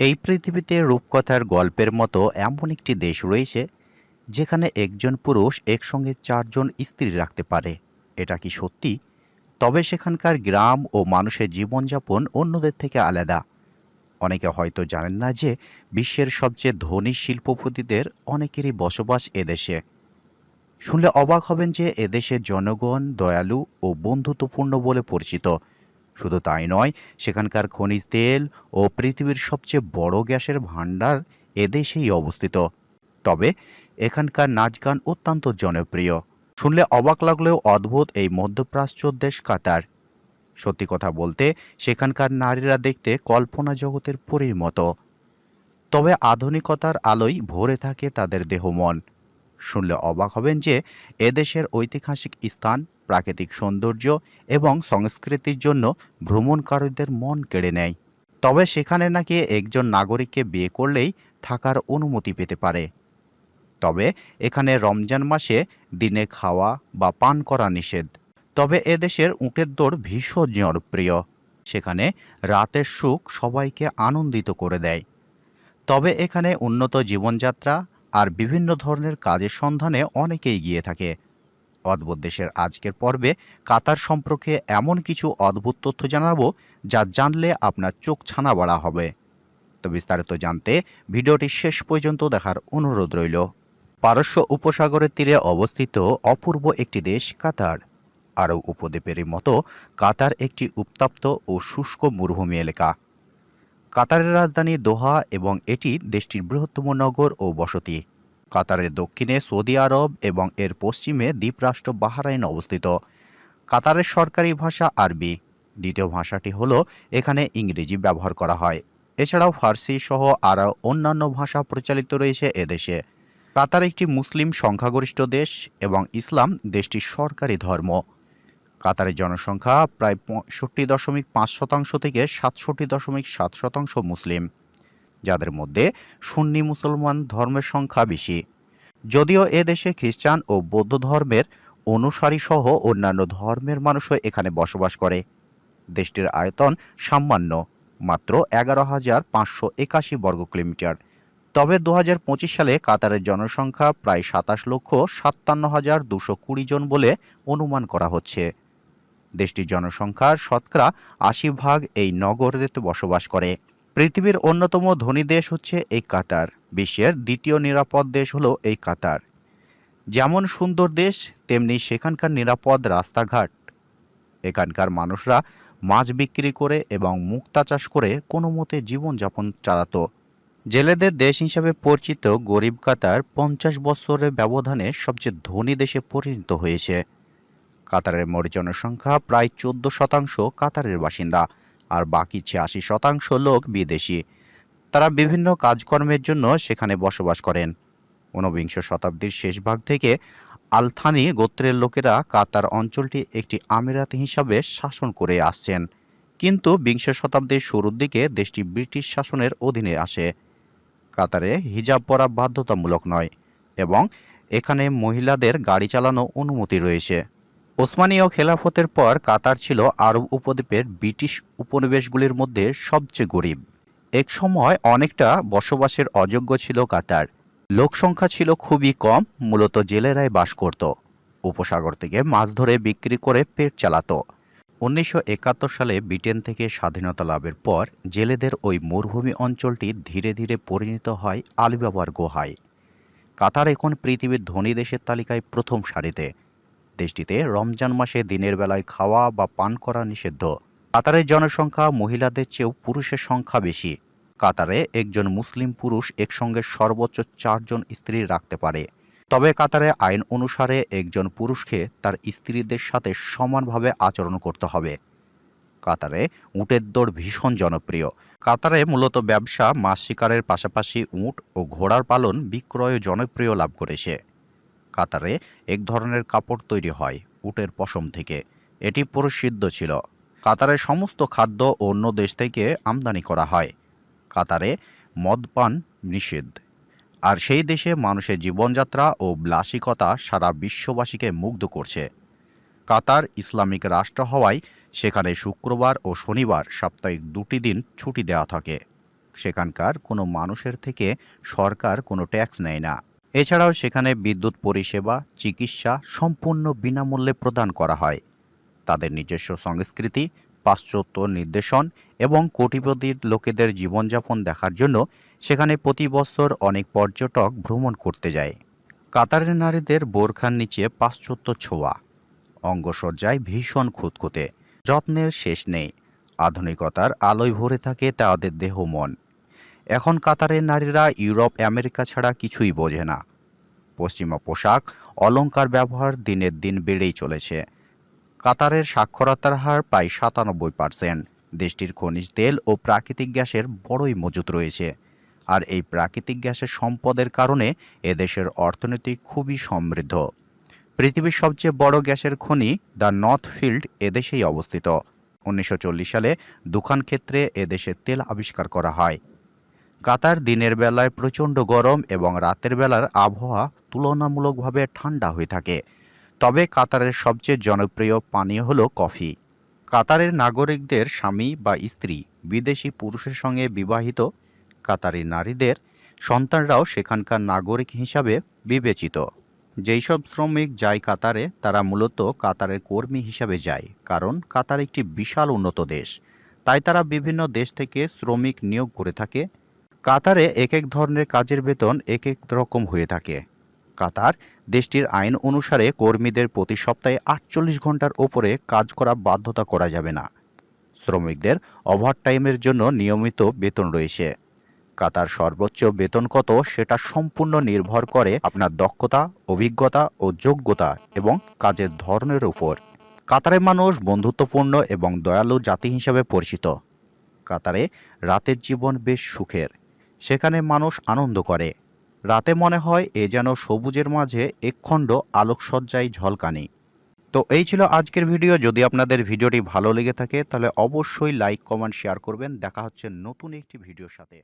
এই পৃথিবীতে রূপকথার গল্পের মতো এমন একটি দেশ রয়েছে, যেখানে একজন পুরুষ একসঙ্গে চারজন স্ত্রী রাখতে পারে। এটা কি সত্যি? তবে সেখানকার গ্রাম ও মানুষের জীবনযাপন অন্যদের থেকে আলাদা। অনেকে হয়তো জানেন না যে বিশ্বের সবচেয়ে ধনী শিল্পপতিদের অনেকেরই বসবাস এদেশে। শুনলে অবাক হবেন যে এদেশের জনগণ দয়ালু ও বন্ধুত্বপূর্ণ বলে পরিচিত। শুধু তাই নয়, সেখানকার খনিজ তেল ও পৃথিবীর সবচেয়ে বড় গ্যাসের ভাণ্ডার এদেশেই অবস্থিত। তবে এখানকার নাচ গান অত্যন্ত জনপ্রিয়। শুনলে অবাক লাগলেও অদ্ভুত এই মধ্যপ্রাচ্য দেশ কাতার। সত্যি কথা বলতে, সেখানকার নারীরা দেখতে কল্পনা জগতের পরীর মতো। তবে আধুনিকতার আলোয় ভরে থাকে তাদের দেহ মন। শুনলে অবাক হবেন যে এদেশের ঐতিহাসিক স্থান, প্রাকৃতিক সৌন্দর্য এবং সংস্কৃতির জন্য ভ্রমণকারীদের মন কেড়ে নেয়। তবে সেখানে নাকি একজন নাগরিককে বিয়ে করলেই থাকার অনুমতি পেতে পারে। তবে এখানে রমজান মাসে দিনে খাওয়া বা পান করা নিষেধ। তবে এদেশের উটের দৌড় ভীষণ জনপ্রিয়। সেখানে রাতের সুখ সবাইকে আনন্দিত করে দেয়। তবে এখানে উন্নত জীবনযাত্রা আর বিভিন্ন ধরনের কাজের সন্ধানে অনেকেই গিয়ে থাকে। অদ্ভুত দেশের আজকের পর্বে কাতার সম্পর্কে এমন কিছু অদ্ভুত তথ্য জানাব যা জানলে আপনার চোখ ছানা বাড়া হবে। তো বিস্তারিত জানতে ভিডিওটি শেষ পর্যন্ত দেখার অনুরোধ রইল। পারস্য উপসাগরের তীরে অবস্থিত অপূর্ব একটি দেশ কাতার। আরও উপদ্বীপের মতো কাতার একটি উত্তপ্ত ও শুষ্ক মরুভূমি এলাকা। কাতারের রাজধানী দোহা এবং এটি দেশটির বৃহত্তম নগর ও বসতি। কাতারের দক্ষিণে সৌদি আরব এবং এর পশ্চিমে দ্বীপরাষ্ট্র বাহারাইন অবস্থিত। কাতারের সরকারি ভাষা আরবি। দ্বিতীয় ভাষাটি হল এখানে ইংরেজি ব্যবহার করা হয়। এছাড়াও ফার্সি সহ আরও অন্যান্য ভাষা প্রচলিত রয়েছে এদেশে কাতার একটি মুসলিম সংখ্যাগরিষ্ঠ দেশ এবং ইসলাম দেশটির সরকারি ধর্ম। কাতারের জনসংখ্যা প্রায় পঁয়ষট্টি দশমিক পাঁচ শতাংশ থেকে সাতষট্টি দশমিক সাত শতাংশ মুসলিম, যাদের মধ্যে সুন্নি মুসলমান ধর্মের সংখ্যা বেশি। যদিও এ দেশে খ্রিস্টান ও বৌদ্ধ ধর্মের অনুসারী সহ অন্যান্য ধর্মের মানুষও এখানে বসবাস করে। দেশটির আয়তন সামান্য, মাত্র এগারো হাজার পাঁচশো একাশি বর্গ কিলোমিটার। তবে দু হাজার পঁচিশ সালে কাতারের জনসংখ্যা প্রায় সাতাশ লক্ষ সাতান্ন হাজার দুশো কুড়ি জন বলে অনুমান করা হচ্ছে। দেশটির জনসংখ্যার শতকরা আশি ভাগ এই নগরীতে বসবাস করে। পৃথিবীর অন্যতম ধনী দেশ হচ্ছে এই কাতার। বিশ্বের দ্বিতীয় নিরাপদ দেশ হলো এই কাতার। যেমন সুন্দর দেশ, তেমনি সেখানকার নিরাপদ রাস্তাঘাট। এখানকার মানুষরা মাছ বিক্রি করে এবং মুক্তা চাষ করে কোনো মতে জীবনযাপন চালাতো। জেলেদের দেশ হিসাবে পরিচিত গরিব কাতার পঞ্চাশ বছরের ব্যবধানে সবচেয়ে ধনী দেশে পরিণত হয়েছে। কাতারের মোট জনসংখ্যা প্রায় চোদ্দ শতাংশ কাতারের বাসিন্দা, আর বাকি ছিয়াশি শতাংশ লোক বিদেশি। তারা বিভিন্ন কাজকর্মের জন্য সেখানে বসবাস করেন। ঊনবিংশ শতাব্দীর শেষ ভাগ থেকে আলথানি গোত্রের লোকেরা কাতার অঞ্চলটি একটি আমিরাত হিসাবে শাসন করে আসছেন। কিন্তু বিংশ শতাব্দীর শুরুর দিকে দেশটি ব্রিটিশ শাসনের অধীনে আসে। কাতারে হিজাব পরা বাধ্যতামূলক নয়, এবং এখানে মহিলাদের গাড়ি চালানো অনুমতি রয়েছে। ওসমানীয় খেলাফতের পর কাতার ছিল আরব উপদ্বীপের ব্রিটিশ উপনিবেশগুলির মধ্যে সবচেয়ে গরিব। এক সময় অনেকটা বসবাসের অযোগ্য ছিল কাতার। লোকসংখ্যা ছিল খুবই কম, মূলত জেলেরাই বাস করত। উপসাগর থেকে মাছ ধরে বিক্রি করে পেট চালাতো। উনিশশো সালে ব্রিটেন থেকে স্বাধীনতা লাভের পর জেলেদের ওই মরুভূমি অঞ্চলটি ধীরে ধীরে পরিণত হয় আলিবাবার গুহায়। কাতার এখন পৃথিবীর ধনী দেশের তালিকায় প্রথম সারিতে। দেশটিতে রমজান মাসে দিনের বেলায় খাওয়া বা পান করা নিষিদ্ধ। কাতারের জনসংখ্যা মহিলাদের চেয়েও পুরুষের সংখ্যা বেশি। কাতারে একজন মুসলিম পুরুষ একসঙ্গে সর্বোচ্চ চারজন স্ত্রী রাখতে পারে। তবে কাতারে আইন অনুসারে একজন পুরুষকে তার স্ত্রীদের সাথে সমানভাবে আচরণ করতে হবে। কাতারে উটের দৌড় ভীষণ জনপ্রিয়। কাতারে মূলত ব্যবসা, মাছ শিকারের পাশাপাশি উট ও ঘোড়ার পালন বিক্রয় জনপ্রিয় লাভ করেছে। কাতারে এক ধরনের কাপড় তৈরি হয় উটের পশম থেকে। এটি প্রসিদ্ধ ছিল। কাতারের সমস্ত খাদ্য অন্য দেশ থেকে আমদানি করা হয়। কাতারে মদপান নিষেধ আর সেই দেশে মানুষের জীবনযাত্রা ও ব্লাসিকতা সারা বিশ্ববাসীকে মুগ্ধ করছে। কাতার ইসলামিক রাষ্ট্র হওয়ায় সেখানে শুক্রবার ও শনিবার সাপ্তাহিক দুটি দিন ছুটি দেওয়া থাকে। সেখানকার কোনো মানুষের থেকে সরকার কোনো ট্যাক্স নেয় না। এছাড়াও সেখানে বিদ্যুৎ পরিষেবা, চিকিৎসা সম্পূর্ণ বিনামূল্যে প্রদান করা হয়। তাদের নিজস্ব সংস্কৃতি, পাশ্চাত্য নির্দেশন এবং কোটিপতির লোকেদের জীবনযাপন দেখার জন্য সেখানে প্রতি বছর অনেক পর্যটক ভ্রমণ করতে যায়। কাতারের নারীদের বোরখার নিচে পাশ্চাত্য ছোঁয়া, অঙ্গসজ্জায় ভীষণ খুঁতখুঁতে, যত্নের শেষ নেই। আধুনিকতার আলোয় ভরে থাকে তাদের দেহ মন। এখন কাতারের নারীরা ইউরোপ, আমেরিকা ছাড়া কিছুই বোঝে না। পশ্চিমা পোশাক, অলংকার ব্যবহার দিনের দিন বেড়েই চলেছে। কাতারের সাক্ষরতার হার প্রায় সাতানব্বই পার্সেন্ট। দেশটির খনিজ তেল ও প্রাকৃতিক গ্যাসের বড়ই মজুত রয়েছে। আর এই প্রাকৃতিক গ্যাসের সম্পদের কারণে এদেশের অর্থনীতি খুবই সমৃদ্ধ। পৃথিবীর সবচেয়ে বড় গ্যাসের খনি দ্য নর্থ ফিল্ড এদেশেই অবস্থিত। উনিশশো চল্লিশ সালে দুখান ক্ষেত্রে এদেশে তেল আবিষ্কার করা হয়। কাতার দিনের বেলায় প্রচণ্ড গরম এবং রাতের বেলার আবহাওয়া তুলনামূলকভাবে ঠান্ডা হয়ে থাকে। তবে কাতারের সবচেয়ে জনপ্রিয় পানীয় হলো কফি। কাতারের নাগরিকদের স্বামী বা স্ত্রী, বিদেশি পুরুষের সঙ্গে বিবাহিত কাতারি নারীদের সন্তানরাও সেখানকার নাগরিক হিসাবে বিবেচিত। যেই সব শ্রমিক যায় কাতারে, তারা মূলত কাতারের কর্মী হিসাবে যায়, কারণ কাতার একটি বিশাল উন্নত দেশ। তাই তারা বিভিন্ন দেশ থেকে শ্রমিক নিয়োগ করে থাকে কাতারে এক এক ধরনের কাজের বেতন এক এক রকম হয়ে থাকে। কাতার দেশটির আইন অনুসারে কর্মীদের প্রতি সপ্তাহে আটচল্লিশ ঘণ্টার ওপরে কাজ করা বাধ্যতা করা যাবে না। শ্রমিকদের ওভারটাইমের জন্য নিয়মিত বেতন রয়েছে। কাতার সর্বোচ্চ বেতন কত সেটা সম্পূর্ণ নির্ভর করে আপনার দক্ষতা, অভিজ্ঞতা ও যোগ্যতা এবং কাজের ধরনের উপর। কাতারের মানুষ বন্ধুত্বপূর্ণ এবং দয়ালু জাতি হিসাবে পরিচিত। কাতারে রাতের জীবন বেশ সুখের। সেখানে মানুষ আনন্দ করে। রাতে মনে হয় এ যেন সবুজের মাঝে একখণ্ড আলোকসজ্জায় ঝলকানি। তো এই ছিল আজকের ভিডিও। যদি আপনাদের ভিডিওটি ভালো লেগে থাকে, তাহলে অবশ্যই লাইক, কমেন্ট, শেয়ার করবেন। দেখা হচ্ছে নতুন একটি ভিডিওর সাথে।